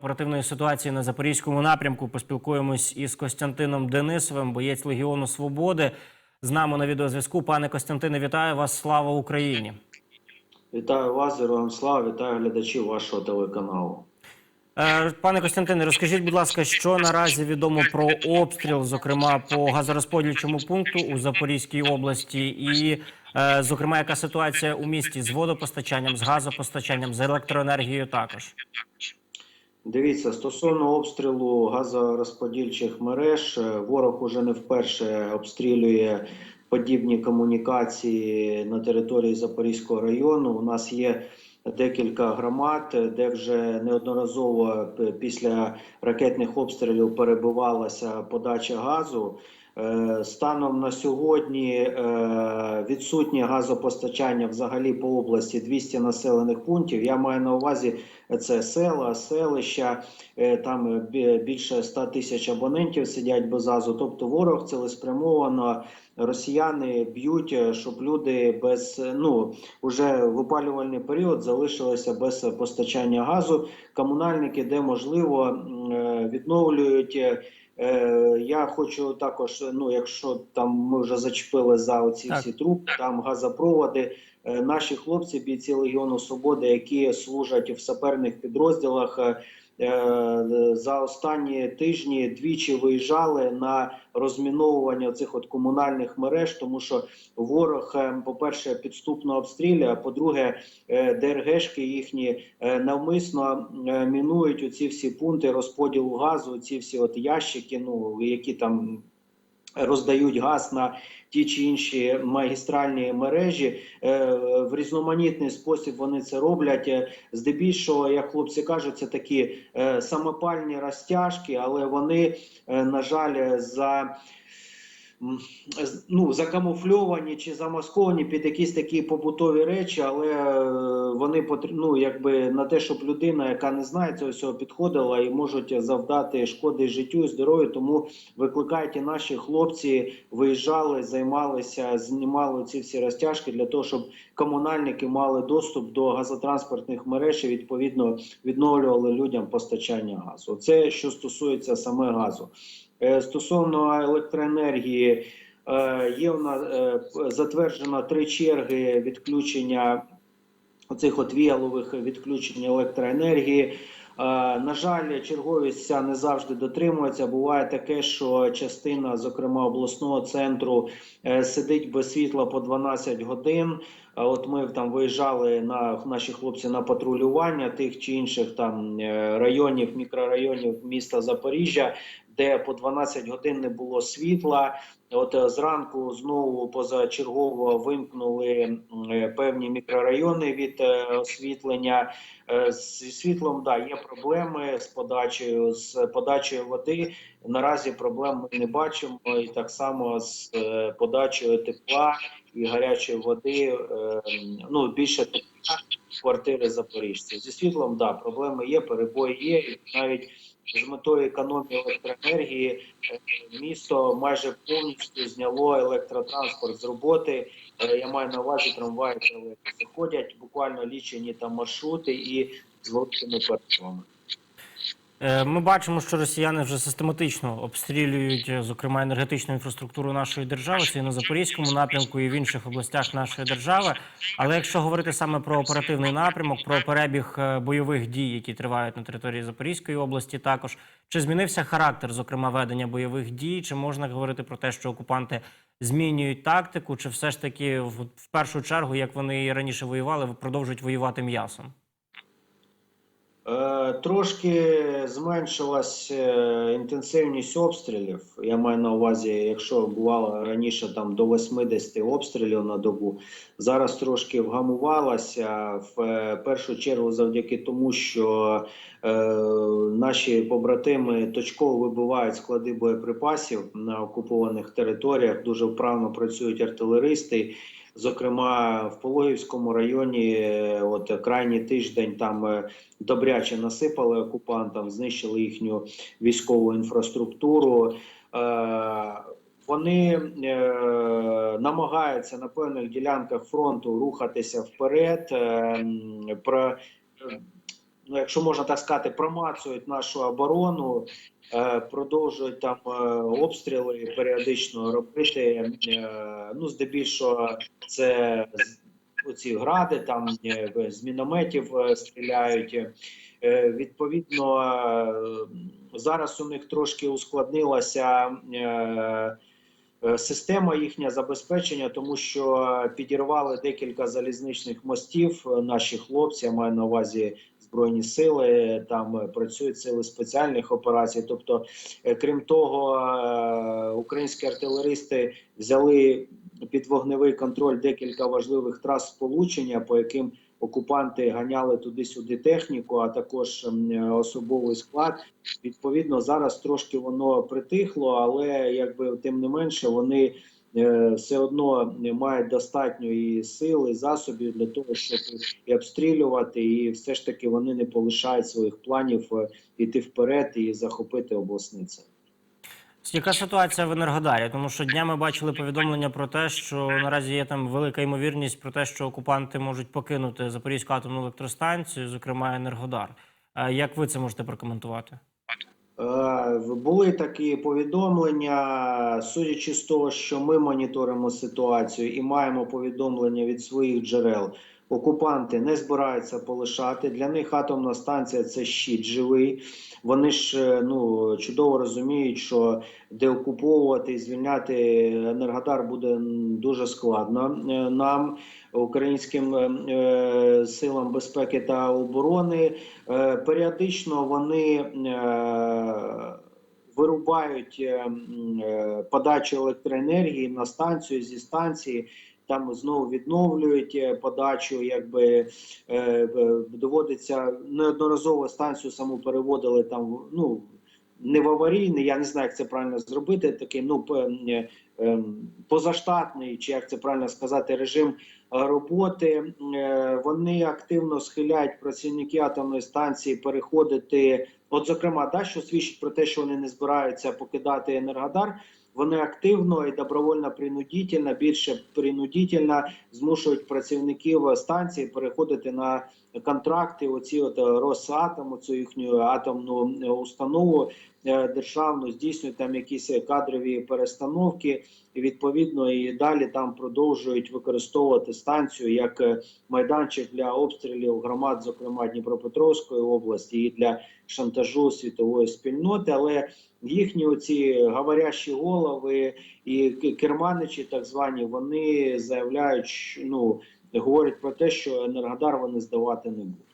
оперативної ситуації на запорізькому напрямку. Поспілкуємось із Костянтином Денисовим, боєць Легіону Свободи. З нами на відеозв'язку. Пане Костянтине, вітаю вас! Слава Україні! Вітаю вас, героям слава, вітаю глядачів вашого телеканалу. Е, Пане Костянтине, розкажіть, будь ласка, що наразі відомо про обстріл, зокрема по газорозподільчому пункту у Запорізькій області, і, е, зокрема, яка ситуація у місті з водопостачанням, з газопостачанням, з електроенергією також. Дивіться, стосовно обстрілу газорозподільчих мереж, е, ворог уже не вперше обстрілює подібні комунікації на території Запорізького району. У нас є декілька громад, де вже неодноразово після ракетних обстрілів перебувалася подача газу. Е, Станом на сьогодні е, відсутнє газопостачання взагалі по області 200 населених пунктів. Я маю на увазі це села, селища, е, там е, більше 100 тисяч абонентів сидять без газу. Тобто ворог цілеспрямовано росіяни б'ють, е, щоб люди без е, ну уже в опалювальний період залишилися без постачання газу. Комунальники, де можливо, е, відновлюють. Е, я хочу також, ну якщо там ми вже зачепили за оці Так. всі труби, там газопроводи. Е, Наші хлопці, бійці Легіону Свободи, які служать в саперних підрозділах, е, за останні тижні двічі виїжджали на розміновування цих от комунальних мереж, тому що ворог, е, по-перше, підступно обстрілює, а по-друге, е, ДРГшки їхні е, навмисно е, мінують оці всі пункти розподілу газу, ці всі от ящики, ну які там роздають газ на ті чи інші магістральні мережі. Е, В різноманітний спосіб вони це роблять. Е, Здебільшого, як хлопці кажуть, це такі е, самопальні розтяжки, але вони, на жаль, за ну, закамуфльовані чи замасковані під якісь такі побутові речі, але е, вони ну, якби на те, щоб людина, яка не знає цього всього, підходила і можуть завдати шкоди життю і здоров'ю. Тому викликають і наші хлопці, виїжджали, займалися, знімали ці всі розтяжки для того, щоб комунальники мали доступ до газотранспортних мереж і відповідно відновлювали людям постачання газу. Це що стосується саме газу. Е, Стосовно електроенергії, е, є в нас е, затверджено три черги відключення оцих от віялових відключень електроенергії. На жаль, черговість ця не завжди дотримується. Буває таке, що частина, зокрема обласного центру, сидить без світла по 12 годин. От ми там виїжджали на наші хлопці на патрулювання тих чи інших там районів, мікрорайонів міста Запоріжжя, де по 12 годин не було світла. От е, зранку знову позачергово вимкнули е, певні мікрорайони від е, освітлення. Зі світлом да є проблеми з подачею з подачею води. Наразі проблем ми не бачимо, і так само з подачею тепла і гарячої води. Ну більше тепла квартири запоріжців. Зі світлом да проблеми є, перебої є, навіть з метою економії електроенергії е, місто майже повністю зняло електротранспорт з роботи. Е, Я маю на увазі трамваї та заходять Ходять буквально лічені там маршрути і з великими перервами. Е, Ми бачимо, що росіяни вже систематично обстрілюють, е, зокрема, енергетичну інфраструктуру нашої держави, це і на Запорізькому напрямку, і в інших областях нашої держави. Але якщо говорити саме про оперативний напрямок, про перебіг е, бойових дій, які тривають на території Запорізької області, також чи змінився характер, зокрема, ведення бойових дій, чи можна говорити про те, що окупанти змінюють тактику, чи все ж таки в, першу чергу, як вони і раніше воювали, продовжують воювати м'ясом? Е, Трошки зменшилась е, інтенсивність обстрілів. Я маю на увазі, якщо бувало раніше там до 80 обстрілів на добу, зараз трошки вгамувалася в е, першу чергу завдяки тому, що наші побратими точково вибивають склади боєприпасів на окупованих територіях. Дуже вправно працюють артилеристи. Зокрема, в Пологівському районі, е, от крайній тиждень там е, добряче насипали окупантам, знищили їхню військову інфраструктуру. Е, Вони е, намагаються на певних ділянках фронту рухатися вперед. Е, про ну якщо можна так сказати, промацують нашу оборону, е, продовжують там е, обстріли періодично робити. Е, ну, здебільшого, це оці гради, там з мінометів стріляють. Відповідно, зараз у них трошки ускладнилася. Система їхня забезпечення, тому що підірвали декілька залізничних мостів. Наші хлопці я маю на увазі збройні сили. Там е, працюють сили спеціальних операцій. Тобто, е, крім того, е, українські артилеристи взяли під вогневий контроль декілька важливих трас сполучення, по яким окупанти ганяли туди-сюди техніку, а також особовий склад. Відповідно, зараз трошки воно притихло, але якби тим не менше вони все одно мають достатньо і сил, і засобів для того, щоб і обстрілювати, і все ж таки вони не полишають своїх планів е, іти вперед і захопити обласний центр. Яка ситуація в Енергодарі? Тому що днями бачили повідомлення про те, що наразі є там велика ймовірність про те, що окупанти можуть покинути Запорізьку атомну електростанцію, зокрема Енергодар. Е, Як ви це можете прокоментувати? Е, Були такі повідомлення, судячи з того, що ми моніторимо ситуацію і маємо повідомлення від своїх джерел. Окупанти не збираються полишати. Для них атомна станція це щит живий. Вони ж е, ну чудово розуміють, що деокуповувати і звільняти Енергодар буде дуже складно е, нам, українським е, силам безпеки та оборони. Періодично вони вирубають подачу електроенергії на станцію зі станції. Там знову відновлюють е, подачу, якби е, е, доводиться неодноразово станцію саму переводили там. Ну не в аварійний, я не знаю, як це правильно зробити. Такий ну ем, позаштатний, чи як це правильно сказати, режим роботи. Вони активно схиляють працівники атомної станції переходити. От, зокрема, да, що свідчить про те, що вони не збираються покидати Енергодар. Вони активно і добровольно принудительно, більше принудительно змушують працівників станції переходити на контракти. Оці от е, Росатом, цю їхню атомну е, установу державну, здійснюють там якісь кадрові перестановки. І відповідно і далі там продовжують використовувати станцію як е, майданчик для обстрілів громад, зокрема Дніпропетровської області, і для шантажу світової спільноти. Але їхні оці говорящі голови і керманичі, так звані, вони заявляють, ну говорять про те, що Енергодар вони здавати не будуть.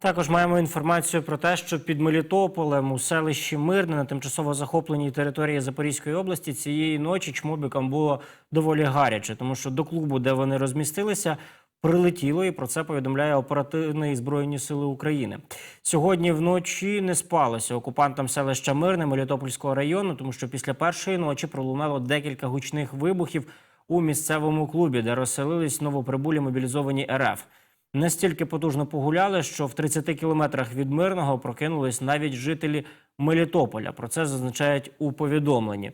Також маємо інформацію про те, що під Мелітополем у селищі Мирне на тимчасово захопленій території Запорізької області цієї ночі чмобікам було доволі гаряче, тому що до клубу, де вони розмістилися, прилетіло, і про це повідомляє оперативні збройні сили України. Сьогодні вночі не спалося окупантам селища Мирне Мелітопольського району, тому що після першої ночі пролунало декілька гучних вибухів у місцевому клубі, де розселились новоприбулі мобілізовані РФ. Настільки потужно погуляли, що в 30 кілометрах від мирного прокинулись навіть жителі Мелітополя. Про це зазначають у повідомленні.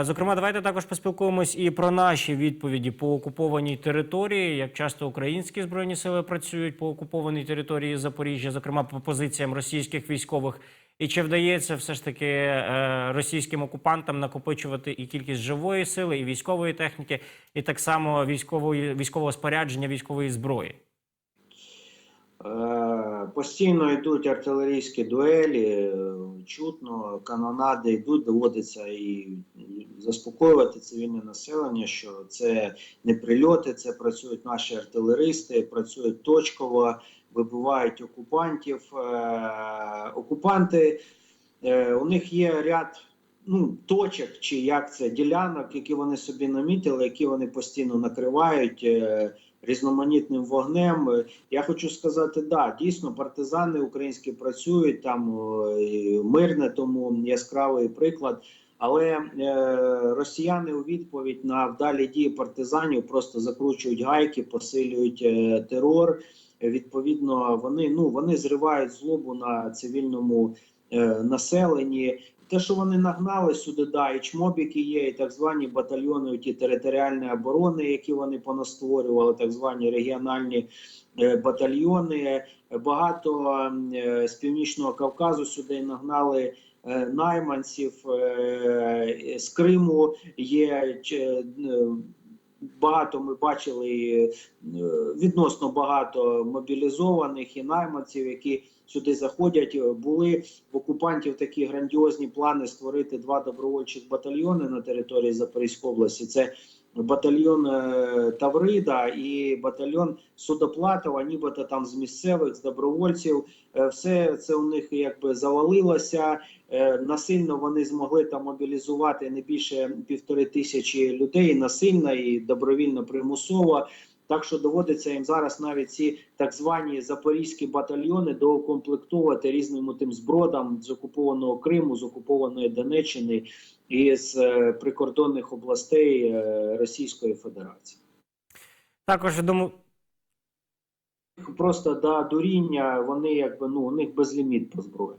Зокрема, давайте також поспілкуємось і про наші відповіді по окупованій території. Як часто українські збройні сили працюють по окупованій території Запоріжжя, зокрема по позиціям російських військових. І чи вдається все ж таки е, російським окупантам накопичувати і кількість живої сили, і військової техніки, і так само військової військового спорядження, військової зброї? Е, Постійно йдуть артилерійські дуелі, е, чутно, канонади йдуть, доводиться і заспокоювати цивільне населення, що це не прильоти, це працюють наші артилеристи, працюють точково, вибивають окупантів. Е, Окупанти у них є ряд ну, точок, чи як це ділянок, які вони собі намітили, які вони постійно накривають. Різноманітним вогнем Е, я хочу сказати, да, дійсно партизани українські працюють там мирне, тому яскравий приклад. Але е, росіяни у відповідь на вдалі дії партизанів просто закручують гайки, посилюють е, терор. Е, Відповідно, вони ну вони зривають злобу на цивільному е, населенні. Те, що вони нагнали сюди, да, і чмобіки є, і так звані батальйони ті територіальної оборони, які вони понастворювали, так звані регіональні е, батальйони. Багато е, з північного Кавказу сюди нагнали е, найманців з Криму. Є багато. Ми бачили відносно багато мобілізованих і найманців, які сюди заходять. Були в окупантів такі грандіозні плани створити два добровольчих батальйони на території Запорізької області. Це батальйон е, Таврида і батальйон Судоплатова, нібито там з місцевих, з добровольців. Е, Все це у них якби завалилося. Е, Насильно вони змогли там мобілізувати не більше півтори тисячі людей насильно і добровільно примусово. Так що доводиться їм зараз навіть ці так звані запорізькі батальйони доукомплектовувати різним тим збродам з окупованого Криму, з окупованої Донеччини і з е, прикордонних областей е, Російської Федерації. Також відомо Просто до дуріння вони якби ну у них безліміт по зброї.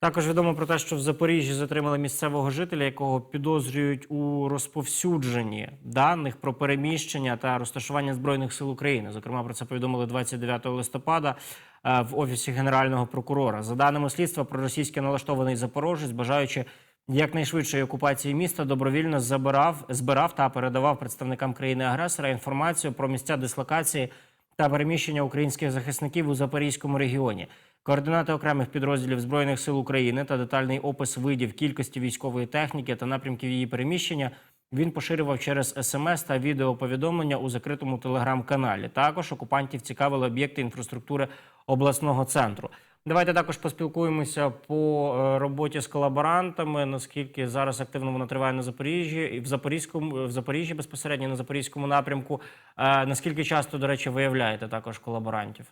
Також відомо про те, що в Запоріжжі затримали місцевого жителя, якого підозрюють у розповсюдженні даних про переміщення та розташування збройних сил України. Зокрема, про це повідомили 29 листопада е, в офісі генерального прокурора. За даними слідства, проросійськи налаштований запорожець, бажаючи якнайшвидшої окупації міста, добровільно забирав, збирав та передавав представникам країни-агресора інформацію про місця дислокації та переміщення українських захисників у Запорізькому регіоні. Координати окремих підрозділів збройних сил України та детальний опис видів кількості військової техніки та напрямків її переміщення він поширював через смс та відеоповідомлення у закритому телеграм-каналі. Також окупантів цікавили об'єкти інфраструктури обласного центру. Давайте також поспілкуємося по е, роботі з колаборантами. Наскільки зараз активно вона триває на Запоріжжі і в Запорізькому в Запоріжжі безпосередньо на запорізькому напрямку. Е, Наскільки часто, до речі, виявляєте також колаборантів?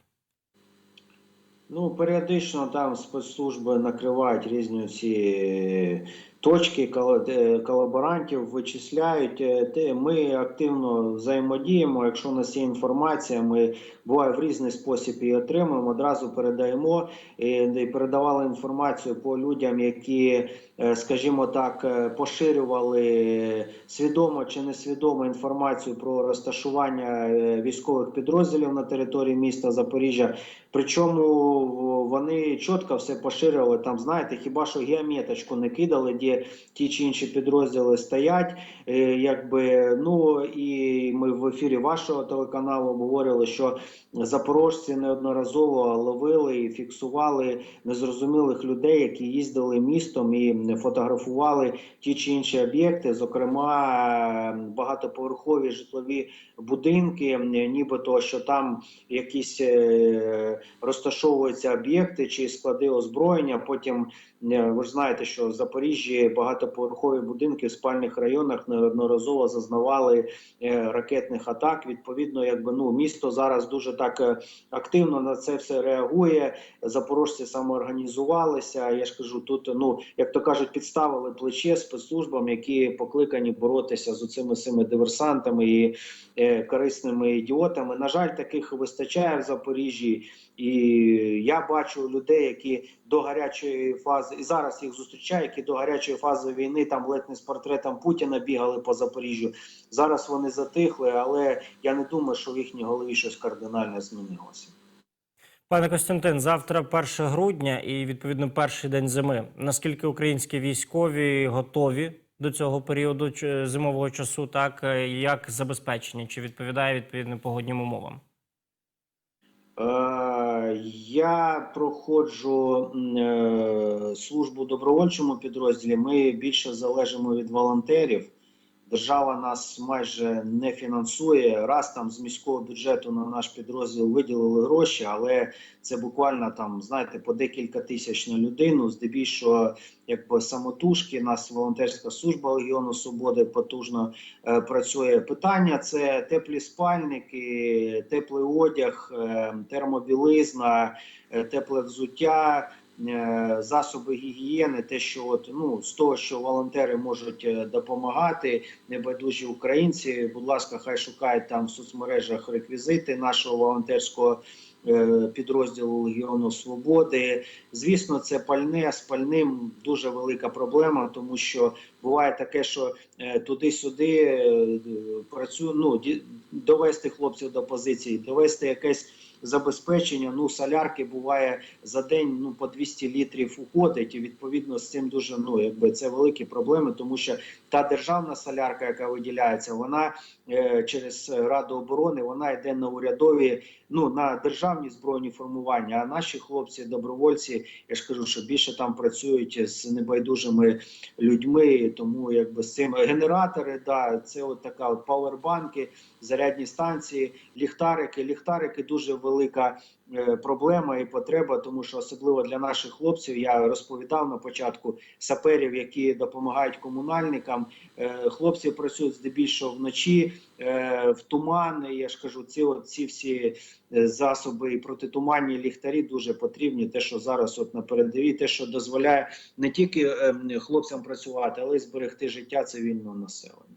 Ну, періодично там спецслужби накривають різні ці точки колаборантів, вичисляють. Е, Ми активно взаємодіємо. Якщо у нас є інформація, ми буває в різний спосіб її отримуємо. Одразу передаємо і передавали інформацію по людям, які, е, скажімо так, е, поширювали свідомо чи несвідомо інформацію про розташування військових підрозділів на території міста Запоріжжя. Причому вони чітко все поширювали. Там, знаєте, хіба що геометочку не кидали, де ті чи інші підрозділи стоять. Е, якби, ну і ми в ефірі вашого телеканалу говорили, що запорожці неодноразово ловили і фіксували незрозумілих людей, які їздили містом і фотографували ті чи інші об'єкти, зокрема е, багатоповерхові житлові будинки, нібито що там якісь е, розташовуються об'єкти чи склади озброєння. Потім е, ви ж знаєте, що в Запоріжжі багатоповерхові будинки в спальних районах неодноразово зазнавали е, ракетних атак. Відповідно, якби ну місто зараз дуже так е, активно на це все реагує. Запорожці самоорганізувалися. Я ж кажу, тут ну як то кажуть, підставили плече спецслужбам, які покликані боротися з цими всіми диверсантами і е, корисними ідіотами. На жаль, таких вистачає в Запоріжжі, і я бачу людей, які до гарячої фази і зараз їх зустрічаю, які до гарячої фази війни там ледь не з портретом Путіна бігали по Запоріжжю. Зараз вони затихли, але я не думаю, що в їхній голові щось кардинально змінилося. Пане Костянтин, завтра 1 грудня і відповідно перший день зими. Наскільки українські військові готові до цього періоду зимового часу? Так Е, як забезпечені? Чи відповідає відповідним погоднім умовам? Е, Я проходжу е, службу добровольчому підрозділі. Ми більше залежимо від волонтерів. Держава нас майже не фінансує. Раз там з міського бюджету на наш підрозділ виділили гроші, але це буквально там, знаєте, по декілька тисяч на людину. Здебільшого, якби самотужки, нас волонтерська служба Легіону Свободи потужно е, працює. Питання це теплі спальники, теплий одяг, е, термобілизна, е, тепле взуття. Е, Засоби гігієни, те, що от ну з того, що волонтери можуть е, допомагати, небайдужі українці. Будь ласка, хай шукають там в соцмережах реквізити нашого волонтерського е, підрозділу Легіону Свободи. Звісно, це пальне з пальним дуже велика проблема, тому що буває таке, що туди-сюди працює, ну довести хлопців до позиції, довести якесь забезпечення. Ну, солярки буває за день ну по 200 літрів уходить, і відповідно з цим дуже ну якби це великі проблеми, тому що та державна солярка, яка виділяється, вона е, через Раду оборони вона йде на урядові, ну на державні збройні формування. А наші хлопці, добровольці, я ж кажу, що більше там працюють з небайдужими людьми, тому якби з цим генератори, да, це от така от павербанки, зарядні станції, ліхтарики. Ліхтарики дуже велика е, проблема і потреба, тому що особливо для наших хлопців я розповідав на початку саперів, які допомагають комунальникам. Е, хлопці працюють здебільшого вночі е, в туман. Я ж кажу, ці от ці всі засоби і протитуманні ліхтарі дуже потрібні. Те, що зараз от на передовій, те, що дозволяє не тільки е, хлопцям працювати, але й зберегти життя цивільного населення.